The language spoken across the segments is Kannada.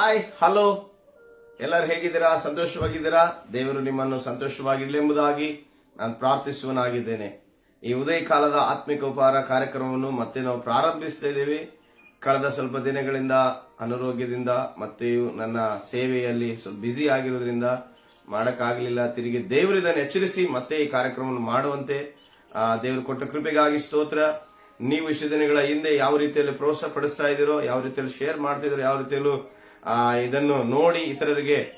ಹಾಯ್ ಹಲೋ ಎಲ್ಲರೂ ಹೇಗಿದ್ದೀರಾ? ಸಂತೋಷವಾಗಿದ್ದೀರಾ? ದೇವರು ನಿಮ್ಮನ್ನು ಸಂತೋಷವಾಗಿರಲಿ ಎಂಬುದಾಗಿ ನಾನು ಪ್ರಾರ್ಥಿಸುವನಾಗಿದ್ದೇನೆ. ಈ ಉದಯ ಕಾಲದ ಆತ್ಮಿಕ ಉಪಹಾರ ಕಾರ್ಯಕ್ರಮವನ್ನು ಮತ್ತೆ ನಾವು ಪ್ರಾರಂಭಿಸ್ತಾ ಇದ್ದೀವಿ. ಕಳೆದ ಸ್ವಲ್ಪ ದಿನಗಳಿಂದ ಅನಾರೋಗ್ಯದಿಂದ ಮತ್ತೆ ನನ್ನ ಸೇವೆಯಲ್ಲಿ ಸ್ವಲ್ಪ ಬ್ಯುಸಿ ಆಗಿರೋದ್ರಿಂದ ಮಾಡಕ್ಕಾಗಲಿಲ್ಲ. ತಿರುಗಿ ದೇವರು ಇದನ್ನು ಎಚ್ಚರಿಸಿ ಮತ್ತೆ ಈ ಕಾರ್ಯಕ್ರಮವನ್ನು ಮಾಡುವಂತೆ ದೇವರು ಕೊಟ್ಟ ಕೃಪೆಗಾಗಿ ಸ್ತೋತ್ರ. ನೀವು ಇಷ್ಟು ದಿನಗಳ ಹಿಂದೆ ಯಾವ ರೀತಿಯಲ್ಲಿ ಪ್ರೋತ್ಸಾಹ ಪಡಿಸ್ತಾ ಇದ್ದೀರೋ, ಯಾವ ರೀತಿಯಲ್ಲಿ ಶೇರ್ ಮಾಡ್ತಿದ್ದೀರೋ ಯಾವ ರೀತಿಯಲ್ಲೂ ಇದನ್ನು ನೋಡಿ ಇತರರಿಗೆ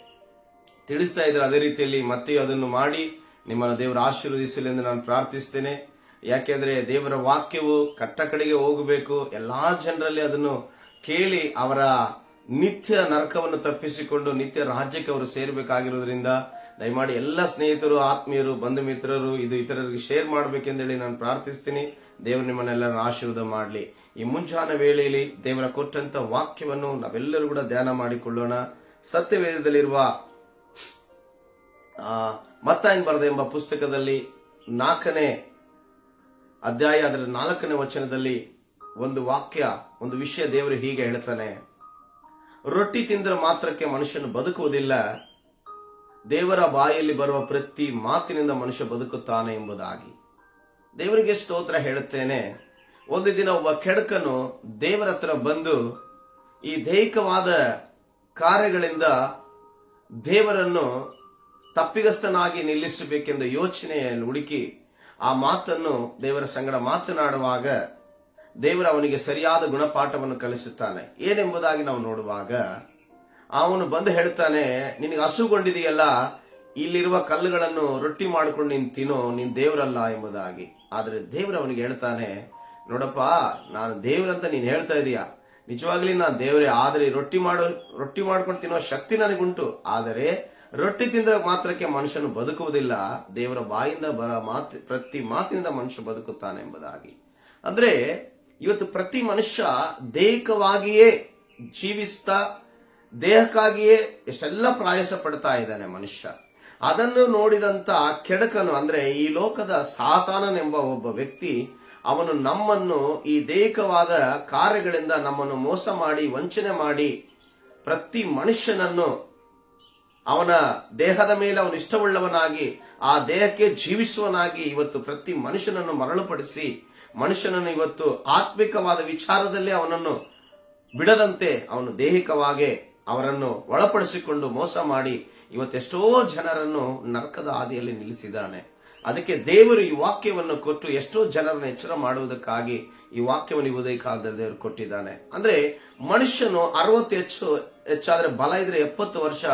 ತಿಳಿಸ್ತಾ ಇದ್ರೆ ಅದೇ ರೀತಿಯಲ್ಲಿ ಮತ್ತೆ ಅದನ್ನು ಮಾಡಿ ನಿಮ್ಮನ್ನು ದೇವರು ಆಶೀರ್ವದಿಸಲಿ ಎಂದು ನಾನು ಪ್ರಾರ್ಥಿಸ್ತೇನೆ. ಯಾಕೆಂದ್ರೆ ದೇವರ ವಾಕ್ಯವು ಕಟ್ಟ ಕಡೆಗೆ ಹೋಗಬೇಕು. ಎಲ್ಲಾ ಜನರಲ್ಲಿ ಅದನ್ನು ಕೇಳಿ ಅವರ ನಿತ್ಯ ನರಕವನ್ನು ತಪ್ಪಿಸಿಕೊಂಡು ನಿತ್ಯ ರಾಜ್ಯಕ್ಕೆ ಅವರು ಸೇರಬೇಕಾಗಿರೋದ್ರಿಂದ ದಯಮಾಡಿ ಎಲ್ಲ ಸ್ನೇಹಿತರು ಆತ್ಮೀಯರು ಬಂಧು ಮಿತ್ರರು ಇದು ಇತರರಿಗೆ ಶೇರ್ ಮಾಡಬೇಕೆಂದೇಳಿ ನಾನು ಪ್ರಾರ್ಥಿಸ್ತೀನಿ. ದೇವರು ನಿಮ್ಮನ್ನೆಲ್ಲರೂ ಆಶೀರ್ವಾದ ಮಾಡಲಿ. ಈ ಮುಂಜಾನೆ ವೇಳೆಯಲ್ಲಿ ದೇವರ ಕೊಟ್ಟಂತ ವಾಕ್ಯವನ್ನು ನಾವೆಲ್ಲರೂ ಕೂಡ ಧ್ಯಾನ ಮಾಡಿಕೊಳ್ಳೋಣ. ಸತ್ಯವೇದದಲ್ಲಿರುವ ಆ, ಮತ್ತಾಯನ್ ಬರದ ಎಂಬ ಪುಸ್ತಕದಲ್ಲಿ ನಾಲ್ಕನೇ ಅಧ್ಯಾಯ ಅದರ ನಾಲ್ಕನೇ ವಚನದಲ್ಲಿ ಒಂದು ವಾಕ್ಯ ಒಂದು ವಿಷಯ ದೇವರು ಹೀಗೆ ಹೇಳ್ತಾನೆ. ರೊಟ್ಟಿ ತಿಂದರೆ ಮಾತ್ರಕ್ಕೆ ಮನುಷ್ಯನು ಬದುಕುವುದಿಲ್ಲ. ದೇವರ ಬಾಯಲ್ಲಿ ಬರುವ ಪ್ರತಿ ಮಾತಿನಿಂದ ಮನುಷ್ಯ ಬದುಕುತ್ತಾನೆ ಎಂಬುದಾಗಿ. ದೇವರಿಗೆ ಸ್ತೋತ್ರ ಹೇಳುತ್ತೇನೆ. ಒಂದು ದಿನ ಒಬ್ಬ ಕೆಡಕನು ದೇವರ ಹತ್ರ ಬಂದು ಈ ದೈಹಿಕವಾದ ಕಾರ್ಯಗಳಿಂದ ದೇವರನ್ನು ತಪ್ಪಿಗಸ್ತನಾಗಿ ನಿಲ್ಲಿಸಬೇಕೆಂದು ಯೋಚನೆಯನ್ನು ಹುಡುಕಿ ಆ ಮಾತನ್ನು ದೇವರ ಸಂಗಡ ಮಾತನಾಡುವಾಗ ದೇವರ ಅವನಿಗೆ ಸರಿಯಾದ ಗುಣಪಾಠವನ್ನು ಕಲಿಸುತ್ತಾನೆ. ಏನೆಂಬುದಾಗಿ ನಾವು ನೋಡುವಾಗ, ಅವನು ಬಂದು ಹೇಳ್ತಾನೆ ನಿನಗೆ ಹಸುಗೊಂಡಿದೆಯಲ್ಲ, ಇಲ್ಲಿರುವ ಕಲ್ಲುಗಳನ್ನು ರೊಟ್ಟಿ ಮಾಡಿಕೊಂಡು ನೀನು ತಿನ್ನೋ, ನೀನು ದೇವರಲ್ಲ ಎಂಬುದಾಗಿ. ಆದರೆ ದೇವರು ಅವನಿಗೆ ಹೇಳ್ತಾನೆ, ನೋಡಪ್ಪ, ನಾನು ದೇವರಂತ ನೀನು ಹೇಳ್ತಾ ಇದೀಯಾ? ನಿಜವಾಗ್ಲಿ ನಾನು ದೇವರೇ, ಆದರೆ ರೊಟ್ಟಿ ಮಾಡೋ, ರೊಟ್ಟಿ ಮಾಡ್ಕೊಂಡು ತಿನ್ನೋ ಶಕ್ತಿ ನನಗುಂಟು. ಆದರೆ ರೊಟ್ಟಿ ತಿಂದ್ರೆ ಮಾತ್ರಕ್ಕೆ ಮನುಷ್ಯನು ಬದುಕುವುದಿಲ್ಲ, ದೇವರ ಬಾಯಿಂದ ಬರ ಮಾತು, ಪ್ರತಿ ಮಾತಿನಿಂದ ಮನುಷ್ಯ ಬದುಕುತ್ತಾನೆ ಎಂಬುದಾಗಿ. ಅಂದ್ರೆ ಇವತ್ತು ಪ್ರತಿ ಮನುಷ್ಯ ದೈಹಿಕವಾಗಿಯೇ ಜೀವಿಸ್ತಾ, ದೇಹಕ್ಕಾಗಿಯೇ ಎಷ್ಟೆಲ್ಲ ಪ್ರಯಾಸ ಪಡ್ತಾ ಇದ್ದಾನೆ ಮನುಷ್ಯ. ಅದನ್ನು ನೋಡಿದಂತ ಕೆಡಕನು, ಅಂದ್ರೆ ಈ ಲೋಕದ ಸಾತಾನನೆಂಬ ಒಬ್ಬ ವ್ಯಕ್ತಿ, ಅವನು ನಮ್ಮನ್ನು ಈ ದೈಹಿಕವಾದ ಕಾರ್ಯಗಳಿಂದ ನಮ್ಮನ್ನು ಮೋಸ ಮಾಡಿ, ವಂಚನೆ ಮಾಡಿ ಪ್ರತಿ ಮನುಷ್ಯನನ್ನು ಅವನ ದೇಹದ ಮೇಲೆ ಅವನು ಇಷ್ಟವುಳ್ಳವನಾಗಿ, ಆ ದೇಹಕ್ಕೆ ಜೀವಿಸುವನಾಗಿ ಇವತ್ತು ಪ್ರತಿ ಮನುಷ್ಯನನ್ನು ಮರಳುಪಡಿಸಿ ಮನುಷ್ಯನನ್ನು ಇವತ್ತು ಆತ್ಮಿಕವಾದ ವಿಚಾರದಲ್ಲಿ ಅವನನ್ನು ಬಿಡದಂತೆ ಅವನು ದೈಹಿಕವಾಗಿ ಅವರನ್ನು ಒಳಪಡಿಸಿಕೊಂಡು ಮೋಸ ಮಾಡಿ ಇವತ್ತೆಷ್ಟೋ ಜನರನ್ನು ನರಕದ ಹಾದಿಯಲ್ಲಿ ನಿಲ್ಲಿಸಿದ್ದಾನೆ. ಅದಕ್ಕೆ ದೇವರು ಈ ವಾಕ್ಯವನ್ನು ಕೊಟ್ಟು ಎಷ್ಟೋ ಜನರನ್ನು ಎಚ್ಚರ ಮಾಡುವುದಕ್ಕಾಗಿ ಈ ವಾಕ್ಯವನ್ನು ಕಾಲದಲ್ಲಿ ದೇವರು ಕೊಟ್ಟಿದ್ದಾನೆ. ಅಂದ್ರೆ ಮನುಷ್ಯನು ಅರವತ್ತು ಹೆಚ್ಚು ಹೆಚ್ಚಾದ್ರೆ ಬಲ ಇದ್ರೆ ಎಪ್ಪತ್ತು ವರ್ಷ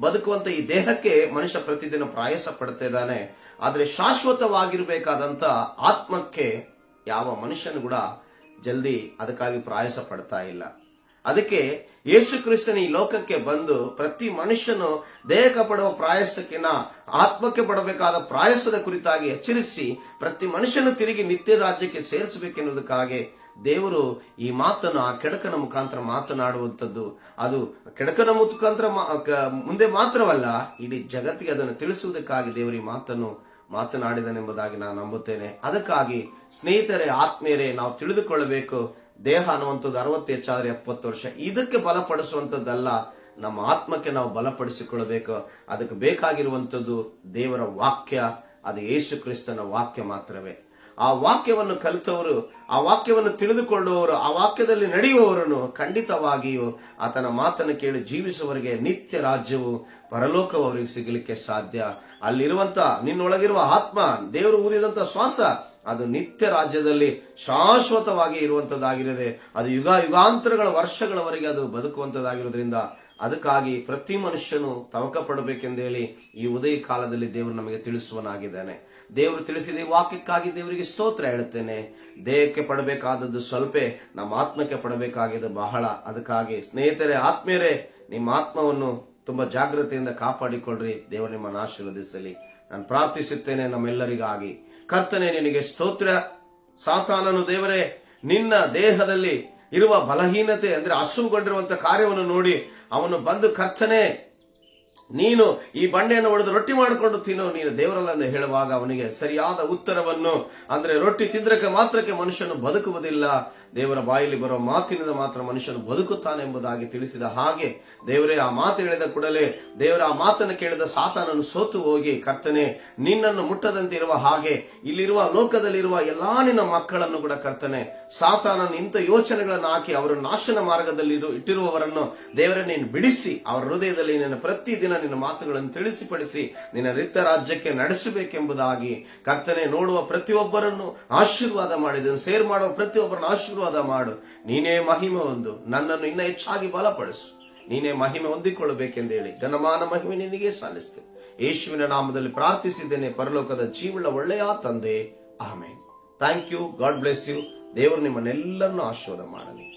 ಬದುಕುವಂತ ಈ ದೇಹಕ್ಕೆ ಮನುಷ್ಯ ಪ್ರತಿದಿನ ಪ್ರಾಯಸ ಪಡ್ತಾ ಇದ್ದಾನೆ. ಆದ್ರೆ ಶಾಶ್ವತವಾಗಿರಬೇಕಾದಂತ ಆತ್ಮಕ್ಕೆ ಯಾವ ಮನುಷ್ಯನು ಕೂಡ ಜಲ್ದಿ ಅದಕ್ಕಾಗಿ ಪ್ರಾಯಸ ಪಡ್ತಾ ಇಲ್ಲ. ಅದಕ್ಕೆ ಯೇಸು ಕ್ರಿಸ್ತನ ಈ ಲೋಕಕ್ಕೆ ಬಂದು ಪ್ರತಿ ಮನುಷ್ಯನು ದೇಹಕ್ಕೆ ಪಡುವ ಪ್ರಾಯಸಕ್ಕಿನ ಆತ್ಮಕ್ಕೆ ಪಡಬೇಕಾದ ಪ್ರಾಯಸದ ಕುರಿತಾಗಿ ಎಚ್ಚರಿಸಿ ಪ್ರತಿ ಮನುಷ್ಯನು ತಿರುಗಿ ನಿತ್ಯ ರಾಜ್ಯಕ್ಕೆ ಸೇರಿಸಬೇಕೆನ್ನುವುದಕ್ಕಾಗಿ ದೇವರು ಈ ಮಾತನ್ನು ಆ ಕೆಡಕನ ಮುಖಾಂತರ ಮಾತನಾಡುವಂಥದ್ದು. ಅದು ಕೆಡಕನ ಮುಖಾಂತರ ಮುಂದೆ ಮಾತ್ರವಲ್ಲ, ಇಡೀ ಜಗತ್ತಿಗೆ ಅದನ್ನು ತಿಳಿಸುವುದಕ್ಕಾಗಿ ದೇವರು ಈ ಮಾತನ್ನು ಮಾತನಾಡಿದನೆಂಬುದಾಗಿ ನಾನು ನಂಬುತ್ತೇನೆ. ಅದಕ್ಕಾಗಿ ಸ್ನೇಹಿತರೆ, ಆತ್ಮೀಯರೇ, ನಾವು ತಿಳಿದುಕೊಳ್ಳಬೇಕು. ದೇಹ ಅನ್ನುವಂಥದ್ದು ಅರವತ್ತು ಹೆಚ್ಚಾದ್ರೆ ಎಪ್ಪತ್ತು ವರ್ಷ. ಇದಕ್ಕೆ ಬಲಪಡಿಸುವಂಥದ್ದಲ್ಲ, ನಮ್ಮ ಆತ್ಮಕ್ಕೆ ನಾವು ಬಲಪಡಿಸಿಕೊಳ್ಳಬೇಕು. ಅದಕ್ಕೆ ಬೇಕಾಗಿರುವಂಥದ್ದು ದೇವರ ವಾಕ್ಯ. ಅದು ಯೇಸು ಕ್ರಿಸ್ತನ ವಾಕ್ಯ ಮಾತ್ರವೇ. ಆ ವಾಕ್ಯವನ್ನು ಕಲಿತವರು, ಆ ವಾಕ್ಯವನ್ನು ತಿಳಿದುಕೊಳ್ಳುವವರು, ಆ ವಾಕ್ಯದಲ್ಲಿ ನಡೆಯುವವರನ್ನು ಖಂಡಿತವಾಗಿಯೂ ಆತನ ಮಾತನ್ನು ಕೇಳಿ ಜೀವಿಸುವವರಿಗೆ ನಿತ್ಯ ರಾಜ್ಯವು ಪರಲೋಕವರಿಗೆ ಸಿಗಲಿಕ್ಕೆ ಸಾಧ್ಯ. ಅಲ್ಲಿರುವಂತ, ನಿನ್ನೊಳಗಿರುವ ಆತ್ಮ, ದೇವರು ಊದಿದಂತ ಶ್ವಾಸ, ಅದು ನಿತ್ಯ ರಾಜ್ಯದಲ್ಲಿ ಶಾಶ್ವತವಾಗಿ ಇರುವಂತದ್ದಾಗಿರದೆ, ಅದು ಯುಗ ಯುಗಾಂತರಗಳ ವರ್ಷಗಳವರೆಗೆ ಅದು ಬದುಕುವಂತದ್ದಾಗಿರೋದ್ರಿಂದ ಅದಕ್ಕಾಗಿ ಪ್ರತಿ ಮನುಷ್ಯನು ತವಕ ಪಡಬೇಕೆಂದೇಳಿ ಈ ಉದಯ ಕಾಲದಲ್ಲಿ ದೇವರು ನಮಗೆ ತಿಳಿಸುವನಾಗಿದ್ದಾನೆ ದೇವರು ತಿಳಿಸಿದ ವಾಕ್ಯಕ್ಕಾಗಿ ದೇವರಿಗೆ ಸ್ತೋತ್ರ ಹೇಳುತ್ತೇನೆ. ದೇಹಕ್ಕೆ ಪಡಬೇಕಾದದ್ದು ಸ್ವಲ್ಪ, ನಮ್ಮ ಆತ್ಮಕ್ಕೆ ಪಡಬೇಕಾಗಿದ್ದು ಬಹಳ. ಅದಕ್ಕಾಗಿ ಸ್ನೇಹಿತರೆ, ಆತ್ಮೀಯರೇ, ನಿಮ್ಮ ಆತ್ಮವನ್ನು ತುಂಬಾ ಜಾಗ್ರತೆಯಿಂದ ಕಾಪಾಡಿಕೊಳ್ಳ್ರಿ. ದೇವರು ನಿಮ್ಮನ್ನು ಆಶೀರ್ವದಿಸಲಿ. ನಾನು ಪ್ರಾರ್ಥಿಸುತ್ತೇನೆ ನಮ್ಮೆಲ್ಲರಿಗಾಗಿ. ಕರ್ತನೆ, ನಿನಗೆ ಸ್ತೋತ್ರ. ಸಾತಾನನು ದೇವರೇ, ನಿನ್ನ ದೇಹದಲ್ಲಿ ಇರುವ ಬಲಹೀನತೆ, ಅಂದ್ರೆ ಹಸುಗೊಂಡಿರುವಂತ ಕಾರ್ಯವನ್ನು ನೋಡಿ ಅವನು ಬಂದು ಕರ್ತನೆ ನೀನು ಈ ಬಂಡೆಯನ್ನು ಒಡೆದು ರೊಟ್ಟಿ ಮಾಡಿಕೊಂಡು ತಿನ್ನು. ನೀನು ದೇವರಲ್ಲ ಹೇಳುವಾಗ ಅವನಿಗೆ ಸರಿಯಾದ ಉತ್ತರವನ್ನು, ಅಂದ್ರೆ ರೊಟ್ಟಿ ತಿಂದ್ರಕ್ಕೆ ಮಾತ್ರಕ್ಕೆ ಮನುಷ್ಯನು ಬದುಕುವುದಿಲ್ಲ. ದೇವರ ಬಾಯಲ್ಲಿ ಬರುವ ಮಾತಿನಿಂದ ಮಾತ್ರ ಮನುಷ್ಯನು ಬದುಕುತ್ತಾನೆ ಎಂಬುದಾಗಿ ತಿಳಿಸಿದ ಹಾಗೆ ದೇವರೇ, ಆ ಮಾತು ಹೇಳಿದ ಕೂಡಲೇ ದೇವರ ಆ ಮಾತನ್ನು ಕೇಳಿದ ಸಾತನನ್ನು ಸೋತು ಹೋಗಿ, ಕರ್ತನೆ, ನಿನ್ನನ್ನು ಮುಟ್ಟದಂತೆ ಇರುವ ಹಾಗೆ ಇಲ್ಲಿರುವ ಲೋಕದಲ್ಲಿರುವ ಎಲ್ಲಾ ನಿನ್ನ ಮಕ್ಕಳನ್ನು ಕೂಡ ಕರ್ತನೆ ಸಾತಾನನ್ನು ಇಂಥ ಯೋಚನೆಗಳನ್ನು ಹಾಕಿ ಅವರು ನಾಶನ ಮಾರ್ಗದಲ್ಲಿ ಇಟ್ಟಿರುವವರನ್ನು ದೇವರೇ, ನೀನು ಬಿಡಿಸಿ. ಅವರ ಹೃದಯದಲ್ಲಿ ನಿನ್ನ ಪ್ರತಿದಿನ ನಿನ್ನ ಮಾತುಗಳನ್ನು ತಿಳಿಸಿಪಡಿಸಿ ನಿನ್ನ ರಿತ್ತ ರಾಜ್ಯಕ್ಕೆ ನಡೆಸಬೇಕೆಂಬುದಾಗಿ ಕರ್ತನೆ ನೋಡುವ ಪ್ರತಿಯೊಬ್ಬರನ್ನು ಆಶೀರ್ವಾದ ಮಾಡಿದನು ಸೇರ್ ಮಾಡುವ ಪ್ರತಿಯೊಬ್ಬರನ್ನು ಆಶೀರ್ವಾದ ಮಾಡು. ನೀನೇ ಮಹಿಮೆ ಒಂದು ನನ್ನನ್ನು ಇನ್ನ ಹೆಚ್ಚಾಗಿ ಬಲಪಡಿಸು. ನೀನೇ ಮಹಿಮೆ ಹೊಂದಿಕೊಳ್ಳಬೇಕೆಂದೇಳಿ ಘನಮಾನ ಮಹಿಮೆ ನಿನಗೆ ಸಲ್ಲಿಸ್ತೇನೆ. ಯೇಸುವಿನ ನಾಮದಲ್ಲಿ ಪ್ರಾರ್ಥಿಸಿದ್ದೇನೆ, ಪರಲೋಕದ ಜೀವಳ ಒಳ್ಳೆಯ ತಂದೆ. Amen. Thank you. God bless you. ದೇವರು ನಿಮ್ಮನ್ನೆಲ್ಲರನ್ನು ಆಶೀರ್ವಾದ ಮಾಡಲಿ.